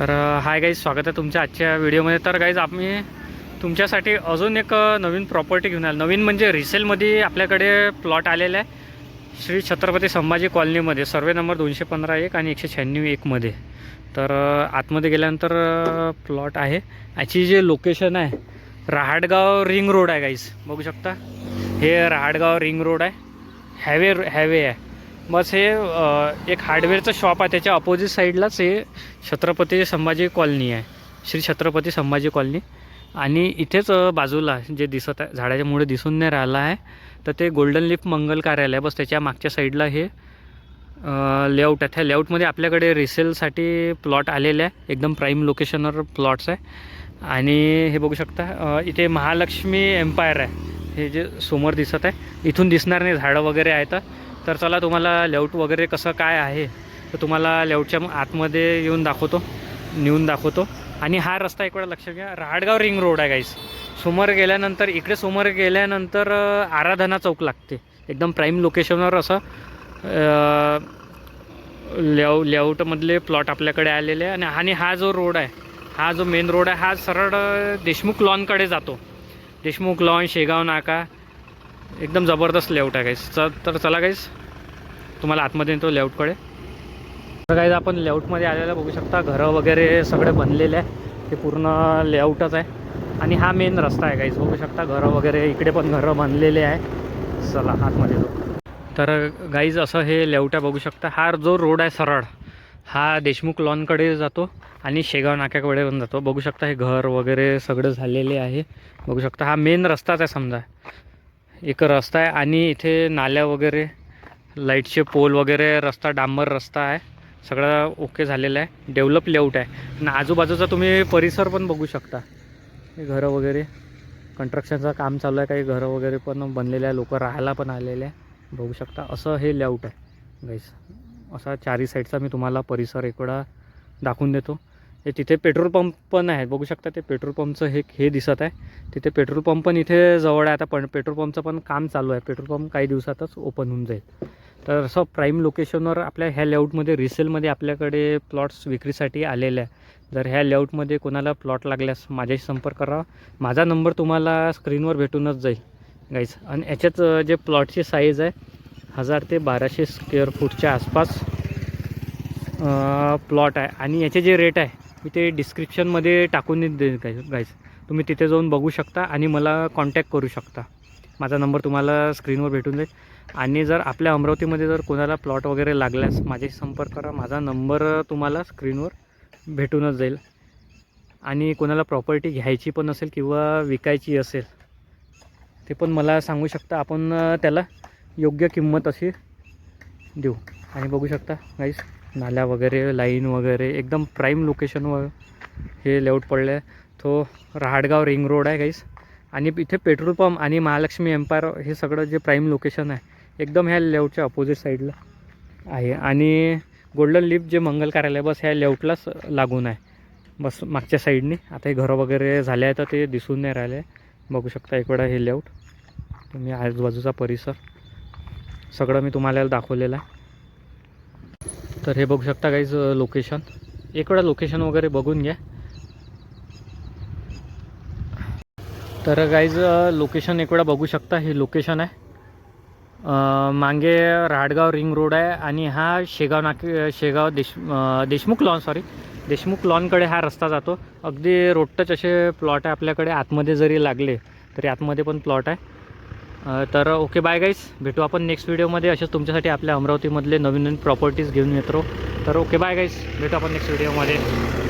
तर hi guys स्वागत आहे तुमच्या आजच्या व्हिडिओमध्ये. तर गाईज आम्ही तुमच्यासाठी अजून एक नवीन प्रॉपर्टी घेऊन आलो. नवीन म्हणजे रिसेलमध्ये आपल्याकडे प्लॉट आलेला आहे श्री छत्रपती संभाजी कॉलनीमध्ये. सर्वे नंबर दोनशे पंधरा एक आणि एकशे शहाण्णव एकमध्ये तर आतमध्ये गेल्यानंतर प्लॉट आहे. याची जे लोकेशन आहे रहाडगाव रिंग रोड आहे गाईज. बघू शकता? हे रहाडगाव रिंग रोड आहे. हॅवे हॅवे आहे. बस हे एक हार्डवेअरचं शॉप आहे त्याच्या अपोजिट साईडलाच हे छत्रपती संभाजी कॉलनी आहे. श्री छत्रपती संभाजी कॉलनी. आणि इथेच बाजूला जे दिसत आहे झाडाच्या मुळे दिसून नाही राहिलं आहे तर ते गोल्डन लिफ मंगल कार्यालय बस त्याच्या मागच्या साईडला हे लेआउट आहे. त्या लेआउटमध्ये आपल्याकडे रिसेलसाठी प्लॉट आलेले आहे. एकदम प्राईम लोकेशनवर प्लॉट्स आहे. आणि हे बघू शकता इथे महालक्ष्मी एम्पायर आहे. हे जे समोर दिसत आहे. इथून दिसणार नाही झाडं वगैरे आहेत. तर तर चला तुम्हाला लेआउट वगैरे कसं काय आहे तर तुम्हाला लेआउटच्या आतमध्ये येऊन दाखवतो नेऊन दाखवतो. आणि हा रस्ता एक वेळा लक्ष घ्या राहाडगाव रिंग रोड आहे गाईस समोर गेल्यानंतर इकडे समोर गेल्यानंतर आराधना चौक लागते. एकदम प्राईम लोकेशनवर असं लेआउ लेआउटमधले प्लॉट आपल्याकडे आलेले आणि आणि हा जो रोड आहे हा जो मेन रोड आहे हा सरळ देशमुख लॉनकडे जातो. देशमुख लॉन शेगाव नाका एकदम जबरदस्त लेआउट आहे गाईस तर चला गाईस तुम्हाला आतमध्ये येतो लेआउटकडे तर गाईज आपण लेआउटमध्ये आलेलं बघू शकता घरं वगैरे सगळे बनलेले आहे. ते पूर्ण लेआउटच आहे. आणि हा मेन रस्ता आहे गाईज बघू शकता घरं वगैरे इकडे पण घरं बनलेले आहे. चला आतमध्ये येतो तर गाईज असं हे लेआउट आहे बघू शकता. हा जो रोड आहे सरळ हा देशमुख लॉनकडे जातो आणि शेगाव नाक्याकडे पण जातो. बघू शकता हे घर वगैरे सगळं झालेले आहे. बघू शकता हा मेन रस्ताच आहे समजा. एक रस्ता आहे आणि इथे नाल्या वगैरे लाईटचे पोल वगैरे रस्ता डांबर रस्ता आहे. सगळं ओके झालेलं आहे. डेव्हलप लेआउट आहे. आणि आजूबाजूचा तुम्ही परिसर पण बघू शकता. घरं वगैरे कन्स्ट्रक्शनचं काम चालू आहे. काही घरं वगैरे पण बनलेले आहे. लोक राहायला पण आलेले आहे. बघू शकता. असं हे लेआउट आहे. गाईस असा चारी साईडचा मी तुम्हाला परिसर एक वेळा दाखवून देतो. हे तिथे पेट्रोल पंप पण आहे बघू शकता ते पेट्रोल पंपचं हे हे दिसत आहे. तिथे पेट्रोल पंप पण इथे जवळ आहे. आता पण पेट्रोल पंपचं पण काम चालू आहे. पेट्रोल पंप काही दिवसातच ओपन होऊन जाईल. तर असं प्राईम लोकेशनवर आपल्या ह्या लेआउटमध्ये रिसेलमध्ये आपल्याकडे प्लॉट्स विक्रीसाठी आलेले आहे जर ह्या लेआउटमध्ये कोणाला प्लॉट लागल्यास माझ्याशी संपर्क करा. माझा नंबर तुम्हाला स्क्रीनवर भेटूनच जाईल गाईज आणि याच्यात जे प्लॉटची साईज आहे हजार ते बाराशे स्क्वेअर फूटच्या आसपास प्लॉट आहे. आणि याचे जे रेट आहे मी ते डिस्क्रिप्शनमध्ये टाकून देईन गाईज तुम्ही तिथे जाऊन बघू शकता आणि मला कॉन्टॅक्ट करू शकता. माझा नंबर तुम्हाला स्क्रीनवर भेटून जाईल. आणि जर आपल्या अमरावतीमध्ये जर कोणाला प्लॉट वगैरे लागल्यास माझ्याशी संपर्क करा. माझा नंबर तुम्हाला स्क्रीनवर भेटूनच जाईल. आणि कोणाला प्रॉपर्टी घ्यायची पण असेल किंवा विकायची असेल ते पण मला सांगू शकता. आपण त्याला योग्य किंमत अशी देऊ. आणि बघू शकता गाईस नाल्या वगैरे लाईन वगैरे एकदम प्राईम लोकेशनवर हे लेआउट पडलं आहे तो रहाडगाव रिंग रोड आहे गाईस आणि इथे पेट्रोल पंप आणि महालक्ष्मी एम्पायर हे सगळं जे प्राईम लोकेशन आहे एकदम ह्या लेआउटच्या अपोजिट साईडला आहे. आणि गोल्डन लिफ्ट जे मंगल कार्यालय बस ह्या लेआउटलाच लागून आहे. बस मागच्या साईडने आता हे घरं वगैरे झाले आहे तर ते दिसून नाही राहिले. बघू शकता एक वेळा हे लेआउट तुम्ही आजूबाजूचा परिसर सगळं मी तुम्हाला दाखवलेलं आहे. तर हे बघू शकता काहीच लोकेशन एक वेळा लोकेशन वगैरे बघून घ्या. तर गाईज लोकेशन एक वेळा बघू शकता हे लोकेशन आहे. मागे राडगाव रिंग रोड आहे आणि हा शेगाव नाके शेगाव देश देशमुख लॉन सॉरी देशमुख लॉनकडे हा रस्ता जातो. अगदी रोडटच असे प्लॉट आहे आपल्याकडे. आतमध्ये जरी लागले तरी आतमध्ये पण प्लॉट आहे. तर ओके बाय गाईस भेटू आपण नेक्स्ट व्हिडिओमध्ये असेच तुमच्यासाठी आपल्या अमरावतीमधले नवीन नवीन प्रॉपर्टीज घेऊन येतो. तर ओके बाय गाईस भेटू आपण नेक्स्ट व्हिडिओमध्ये